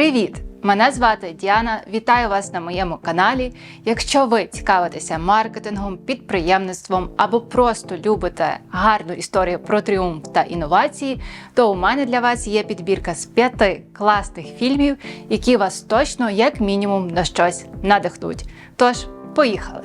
Привіт! Мене звати Діана. Вітаю вас на моєму каналі. Якщо ви цікавитеся маркетингом, підприємництвом або просто любите гарну історію про тріумф та інновації, то у мене для вас є підбірка з п'яти класних фільмів, які вас точно, як мінімум, на щось надихнуть. Тож, поїхали!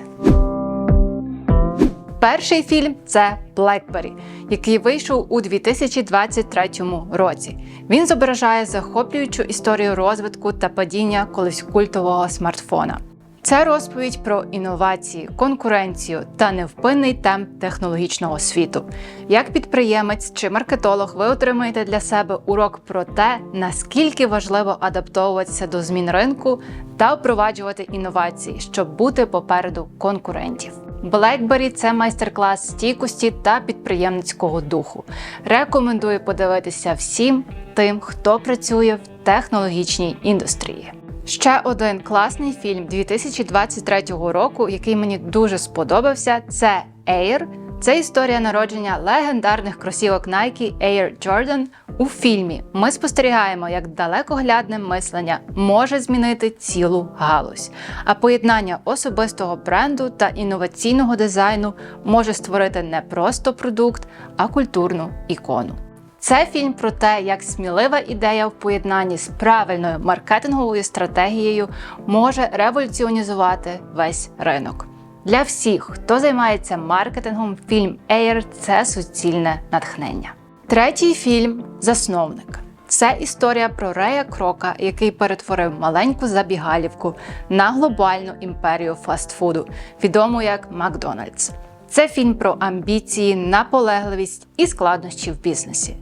Перший фільм це Blackberry, який вийшов у 2023 році. Він зображає захоплюючу історію розвитку та падіння колись культового смартфона. Це розповідь про інновації, конкуренцію та невпинний темп технологічного світу. Як підприємець чи маркетолог, ви отримаєте для себе урок про те, наскільки важливо адаптовуватися до змін ринку та впроваджувати інновації, щоб бути попереду конкурентів. BlackBerry – це майстер-клас стійкості та підприємницького духу. Рекомендую подивитися всім тим, хто працює в технологічній індустрії. Ще один класний фільм 2023 року, який мені дуже сподобався, це Air. Це історія народження легендарних кросівок Nike Air Jordan. У фільмі ми спостерігаємо, як далекоглядне мислення може змінити цілу галузь, а поєднання особистого бренду та інноваційного дизайну може створити не просто продукт, а культурну ікону. Це фільм про те, як смілива ідея в поєднанні з правильною маркетинговою стратегією може революціонізувати весь ринок. Для всіх, хто займається маркетингом, фільм Air – це суцільне натхнення. Третій фільм Засновник. Це історія про Рея Крока, який перетворив маленьку забігалівку на глобальну імперію фастфуду, відому як Макдональдс. Це фільм про амбіції, наполегливість і складнощі в бізнесі.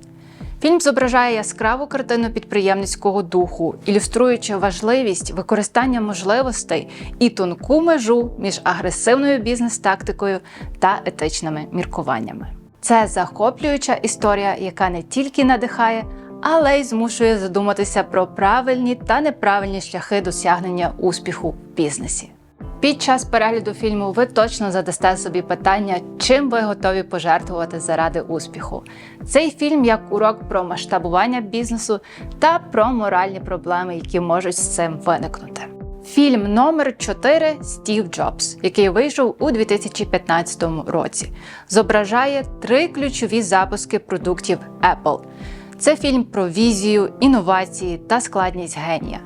Фільм зображає яскраву картину підприємницького духу, ілюструючи важливість використання можливостей і тонку межу між агресивною бізнес-тактикою та етичними міркуваннями. Це захоплююча історія, яка не тільки надихає, але й змушує задуматися про правильні та неправильні шляхи досягнення успіху в бізнесі. Під час перегляду фільму ви точно задасте собі питання, чим ви готові пожертвувати заради успіху. Цей фільм як урок про масштабування бізнесу та про моральні проблеми, які можуть з цим виникнути. Фільм номер 4 Стів Джобс, який вийшов у 2015 році, зображає три ключові запуски продуктів Apple. Це фільм про візію, інновації та складність генія.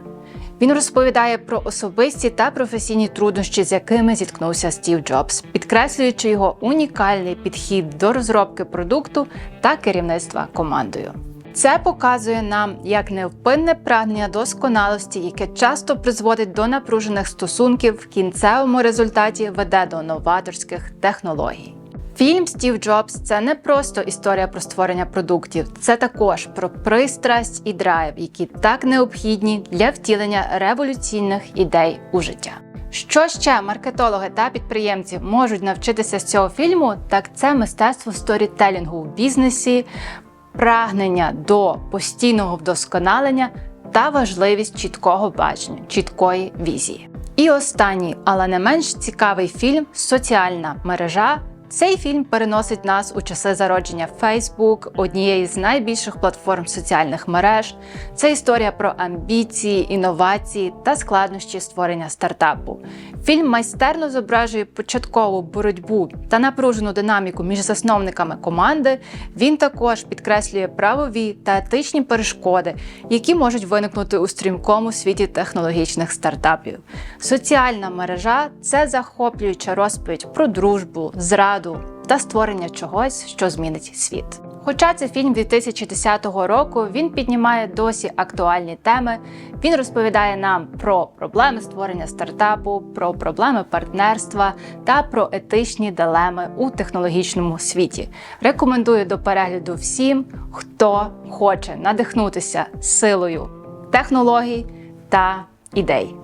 Він розповідає про особисті та професійні труднощі, з якими зіткнувся Стів Джобс, підкреслюючи його унікальний підхід до розробки продукту та керівництва командою. Це показує нам як невпинне прагнення досконалості, яке часто призводить до напружених стосунків, в кінцевому результаті веде до новаторських технологій. Фільм Стів Джобс це не просто історія про створення продуктів, це також про пристрасть і драйв, які так необхідні для втілення революційних ідей у життя. Що ще маркетологи та підприємці можуть навчитися з цього фільму, так це мистецтво сторітелінгу в бізнесі, прагнення до постійного вдосконалення та важливість чіткого бачення, чіткої візії. І останній, але не менш цікавий фільм Соціальна мережа. Цей фільм переносить нас у часи зародження Facebook, однієї з найбільших платформ соціальних мереж. Це історія про амбіції, інновації та складнощі створення стартапу. Фільм майстерно зображує початкову боротьбу та напружену динаміку між засновниками команди. Він також підкреслює правові та етичні перешкоди, які можуть виникнути у стрімкому світі технологічних стартапів. Соціальна мережа це захоплююча розповідь про дружбу, зраду та створення чогось, що змінить світ. Хоча це фільм 2010 року, він піднімає досі актуальні теми. Він розповідає нам про проблеми створення стартапу, про проблеми партнерства та про етичні дилеми у технологічному світі. Рекомендую до перегляду всім, хто хоче надихнутися силою технологій та ідей.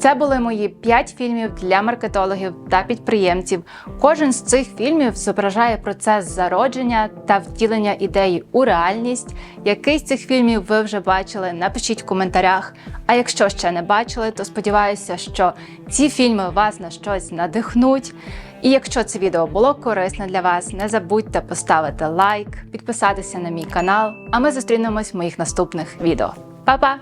Це були мої 5 фільмів для маркетологів та підприємців. Кожен з цих фільмів зображає процес зародження та втілення ідеї у реальність. Який з цих фільмів ви вже бачили? Напишіть в коментарях. А якщо ще не бачили, то сподіваюся, що ці фільми вас на щось надихнуть. І якщо це відео було корисне для вас, не забудьте поставити лайк, підписатися на мій канал. А ми зустрінемось в моїх наступних відео. Па-па!